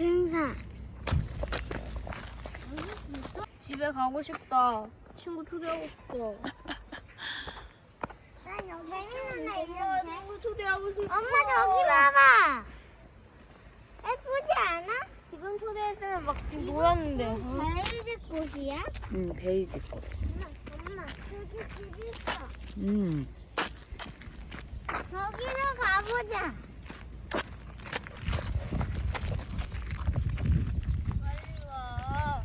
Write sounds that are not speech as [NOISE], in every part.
등산. 집에 가고 싶다. 친구 초대하고 싶다. 나 여기 재밌는 애 엄마 있는데. 친구 초대하고 싶어. 엄마 저기 봐봐. 예쁘지 않아? 지금 초대했으면 막 지금 놀았는데. 베이지 꽃이야? 응, 베이지 꽃. 엄마, 엄마, 저기 집 있어. 음. 저기로 가보자. 빨리 와.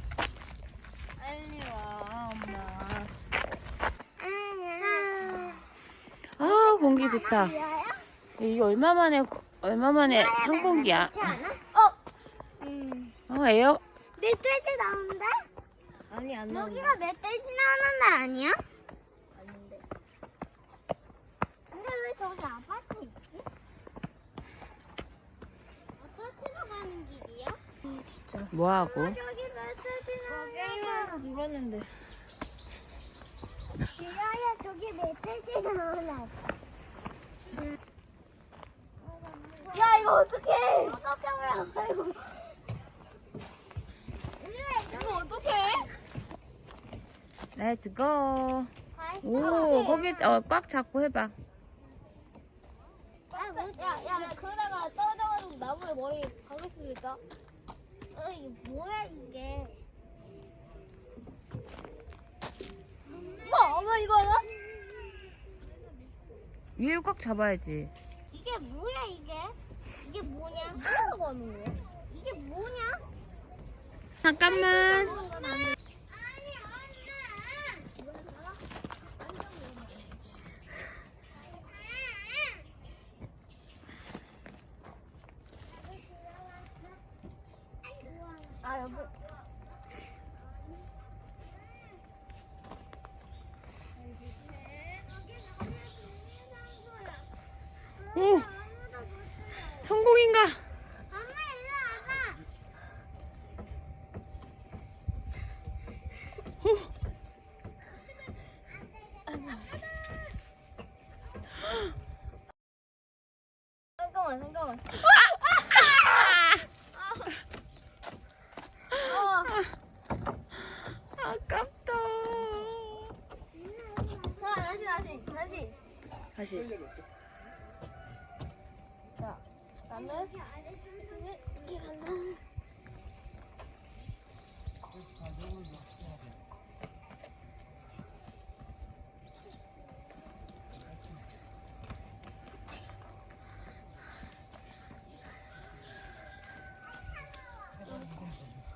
빨리 와, 엄마. 아, 공기 좋다. 이게 얼마 만에, 얼마 만에 않아? 어. 음. 어, 에어, 멧돼지 나온다? 아니 안 나온다. 여기가 멧돼지 나오는 데 아니야? 아닌데. 근데 왜 저기 아파트 있지? 어디로 가는 길이야? 진짜. 뭐 하고? 저기 멧돼지 나오는 놀았는데. 야야 저기 멧돼지 나오나 야 이거 어떡해? 어떻게 하면 이거 이거 어떡해? 렛츠 고. 오, 거기, 어, 꽉 잡고 해봐. 야 야 야, 그러다가 떨어져가지고 나무에 머리 있다. 어 이게 뭐야 이게 엄마 엄마 이거 알아? 위로 꽉 잡아야지. 이게 뭐야 하는 거야? 이게 뭐냐 잠깐만. 아. 오, 성공인가? 엄마 일로 와봐 잠깐만 잠깐만. 아깝다. 자 다시 다시 다시. 다시. 자 나는 이렇게 간다.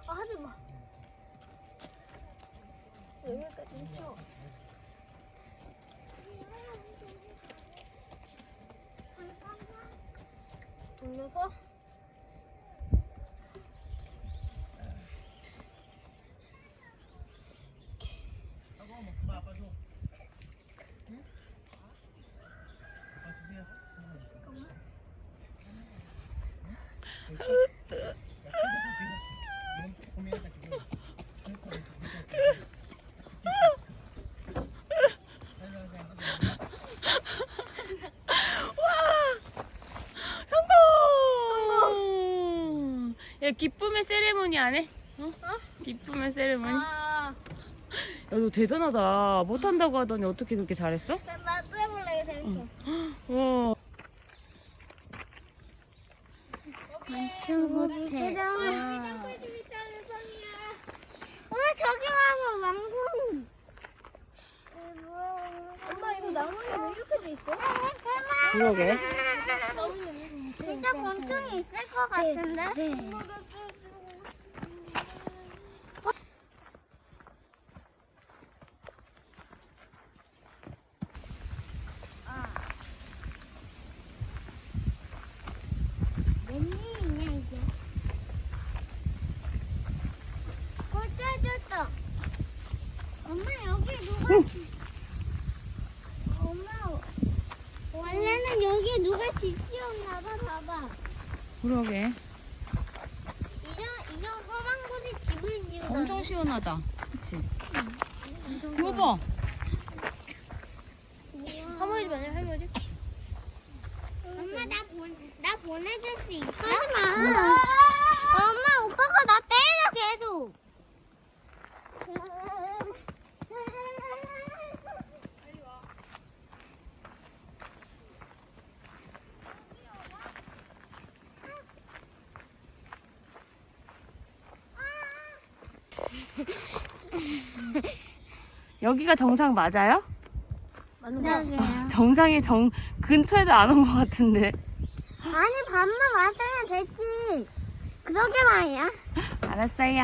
아 하지 마. 치워. 돌려서 성공! 야, 기쁨의 세레모니 안 해? 어? 기쁨의 세레모니? 아, 야, 너 대단하다. 못한다고 하더니 어떻게 그렇게 잘했어? 나또 해볼래 이거 재밌어. 와. 엄청 못해 어 저기 봐봐 망고이 엄마 이거 나무에 왜 이렇게 돼 있어? 그러게. 진짜 곤충이 있을 것 같은데? 웬일이냐 이게? 꽂아줬어. 엄마 여기 누가? 엄마 원래는 여기 누가 집 지었나봐 봐봐. 그러게. 이런 이런 험한 곳에 집을 지어. 엄청 시원하다. 그치? 여보. 할머니 집 아니야 할머니 집? 엄마 나 보, 나 보내줄 수 있어? 하지 마. 엄마 [LAUGHS] 여기가 정상 맞아요? 그러게요. [LAUGHS] 정상의 정 근처에도 안 온 것 같은데. 아니 밥만 왔으면 됐지. 그러게 말이야. 알았어요. [LAUGHS]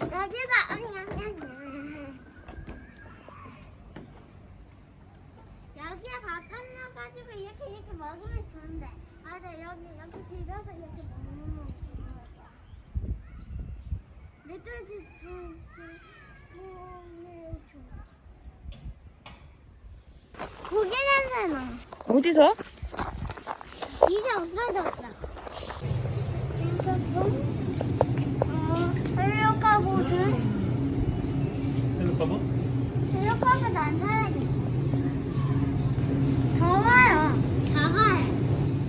여기다 여기에 밥 끝나가지고 이렇게 이렇게 먹으면 좋은데. 맞아 여기 이렇게 들어서 이렇게 먹는 거. 소스 보내줘. 고기 냄새 나. 어디서? 이제 없어졌다. 어, 헬로카봇은? 헬로카봇 안 사야겠다. 더워요. 다가요.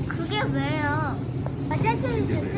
그게 왜요? 어쩌집이 저